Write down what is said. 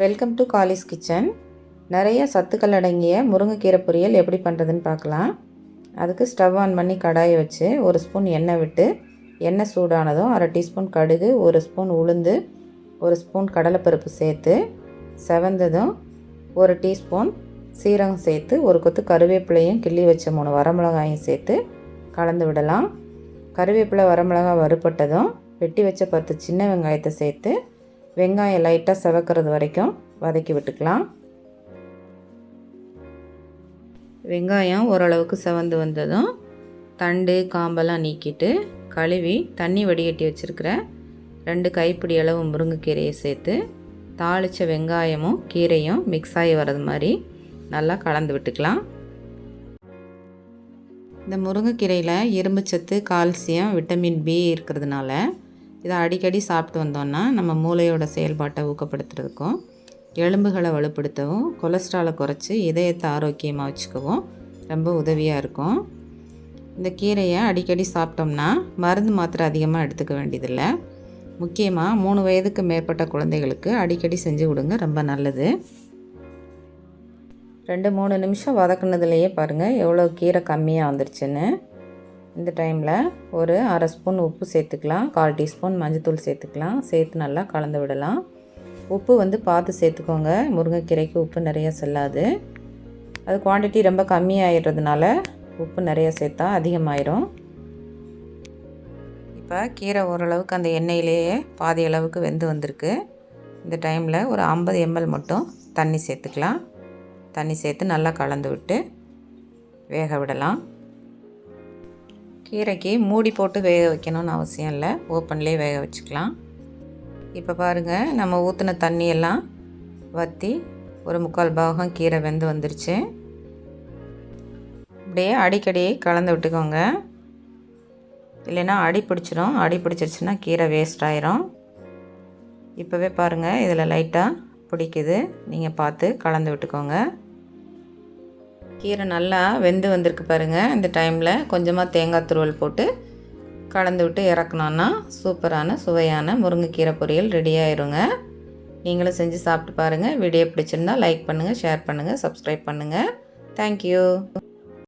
Welcome to Kallis kitchen நிறைய சத்துக்கள் அடங்கிய முருங்கைக்கீரை பொரியல் எப்படி பண்ணுறதுன்னு பார்க்கலாம். அதுக்கு ஸ்டவ் ஆன் பண்ணி கடாயை வச்சு ஒரு ஸ்பூன் எண்ணெய் விட்டு எண்ணெய் சூடானதும் அரை டீஸ்பூன் கடுகு ஒரு ஸ்பூன் உளுந்து ஒரு ஸ்பூன் கடலைப்பருப்பு சேர்த்து செவந்ததும் ஒரு டீஸ்பூன் சீரகம் சேர்த்து ஒரு கொத்து கருவேப்பிலையும் கிள்ளி வச்ச மூணு வரமிளகாயும் சேர்த்து கலந்து விடலாம். கருவேப்பிலை வரமிளகாய் வறுபட்டதும் வெட்டி வச்ச பத்து சின்ன வெங்காயத்தை சேர்த்து வெங்காயம் லைட்டாக செவக்கிறது வரைக்கும் வதக்கி விட்டுக்கலாம். வெங்காயம் ஓரளவுக்கு செவந்து வந்ததும் தண்டு காம்பெல்லாம் நீக்கிட்டு கழுவி தண்ணி வடிகட்டி வச்சுருக்கிற ரெண்டு கைப்பிடி அளவு முருங்கைக்கீரையை சேர்த்து தாளித்த வெங்காயமும் கீரையும் மிக்ஸ் ஆகி வர்றது மாதிரி நல்லா கலந்து விட்டுக்கலாம். இந்த முருங்கைக்கீரையில் இரும்புச்சத்து கால்சியம் விட்டமின் பி இருக்கிறதுனால இதை அடிக்கடி சாப்பிட்டு வந்தோன்னா நம்ம மூளையோட செயல்பாட்டை ஊக்கப்படுத்துறதுக்கும் எலும்புகளை வலுப்படுத்தவும் கொலஸ்ட்ராலை குறைச்சி இதயத்தை ஆரோக்கியமாக வச்சுக்கவும் ரொம்ப உதவியாக இருக்கும். இந்த கீரையை அடிக்கடி சாப்பிட்டோம்னா மருந்து மாத்திரை அதிகமாக எடுத்துக்க வேண்டியதில்லை. முக்கியமாக மூணு வயதுக்கு மேற்பட்ட குழந்தைகளுக்கு அடிக்கடி செஞ்சு கொடுங்க ரொம்ப நல்லது. ரெண்டு மூணு நிமிஷம் வதக்குனதுலேயே பாருங்கள் எவ்வளோ கீரை கம்மியாக வந்துருச்சுன்னு. இந்த டைமில் ஒரு அரை ஸ்பூன் உப்பு சேர்த்துக்கலாம். கால் டீஸ்பூன் மஞ்சத்தூள் சேர்த்துக்கலாம். சேர்த்து நல்லா கலந்து விடலாம். உப்பு வந்து பார்த்து சேர்த்துக்கோங்க. முருங்கைக்கீரைக்கு உப்பு நிறைய செல்லாது. அது குவான்டிட்டி ரொம்ப கம்மியாகிடுறதுனால உப்பு நிறைய சேர்த்தா அதிகமாயிரும். இப்போ கீரை ஓரளவுக்கு அந்த எண்ணெயிலேயே பாதி அளவுக்கு வெந்து வந்திருக்கு. இந்த டைமில் ஒரு ஐம்பது எம்எல் மட்டும் தண்ணி சேர்த்துக்கலாம். தண்ணி சேர்த்து நல்லா கலந்து விட்டு வேக விடலாம். கீரைக்கு மூடி போட்டு வேக வைக்கணும்னு அவசியம் இல்லை. ஓப்பன்லேயே வேக வச்சுக்கலாம். இப்போ பாருங்கள் நம்ம ஊற்றின தண்ணியெல்லாம் வற்றி ஒரு முக்கால் பாகம் கீரை வெந்து வந்துருச்சு. அப்படியே அடிக்கடி கலந்து விட்டுக்கோங்க. இல்லைன்னா அடி பிடிச்சிரும். அடி பிடிச்சிருச்சுன்னா கீரை வேஸ்ட் ஆயிரும். இப்போவே பாருங்கள் இதில் லைட்டாக பிடிக்குது. நீங்கள் பார்த்து கலந்து விட்டுக்கோங்க. கீரை நல்லா வெந்து வந்திருக்கு பாருங்கள் இந்த டைமில் கொஞ்சமாக தேங்காய் துருவல் போட்டு கலந்து விட்டு இறக்கணுன்னா சூப்பரான சுவையான முருங்கைக்கீரை பொரியல் ரெடி ஆயிருங்க. நீங்களும் செஞ்சு சாப்பிட்டு பாருங்கள் வீடியோ பிடிச்சிருந்தா லைக் பண்ணுங்கள் ஷேர் பண்ணுங்கள் சப்ஸ்கிரைப் பண்ணுங்கள் தேங்க்யூ